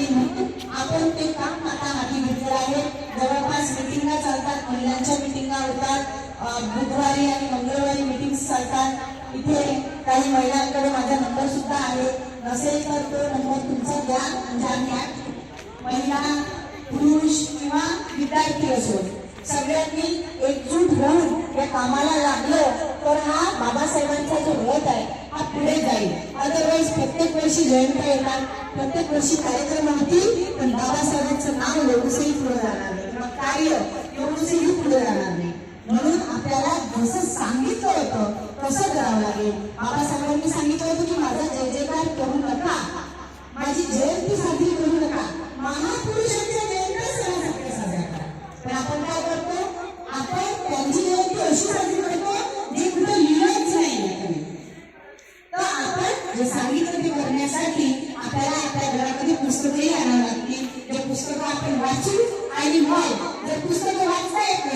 आणि म्हणून आपण ते काम आता हाती घेतलेलं आहे. जवळपास मिटिंगा चालतात महिलांच्या मिटिंगा होतात. बुधवारी आणि मंगळवारी मिटिंग चालतात. इथे काही महिलांकडे माझा नंबर सुद्धा आहे. नसेल तर तो नंबर तुमचा द्या म्हणजे आम्ही महिला पुरुष किंवा विद्यार्थी असो सगळ्यांनी एकजूट होऊन या कामाला लागलं तर हा बाबासाहेबांचा जो रथ आहे हा पुढे जाईल. अदरवाईज प्रत्येक वर्षी जयंत्या येणार प्रत्येक वर्षी कार्यक्रम होतील पण बाबासाहेबांचं नाव एवढंसही पुढे जाणार नाही. किंवा कार्य एवढंसही पुढे जाणार नाही. म्हणून आपल्याला जसं सांगितलं होतं तसं करावं लागेल. बाबासाहेबांनी सांगितलं होतं की माझा जय जयकार करू नका. माझी जयंती साजरी करू नका. महापुरुषांच्या जयंती सणासारख्या साजऱ्या करा. पण आपण काय करतो? आपण त्यांची जयंती अशी साजरी करतो जे कुठं लिहिलंच नाही तर आपण जे सांगितलं ते करण्यासाठी आपल्याला आपल्या घरामध्ये पुस्तकही आणावं लागतील. ते पुस्तकं आपण वाचू आणि मग जर पुस्तकं वाचता येत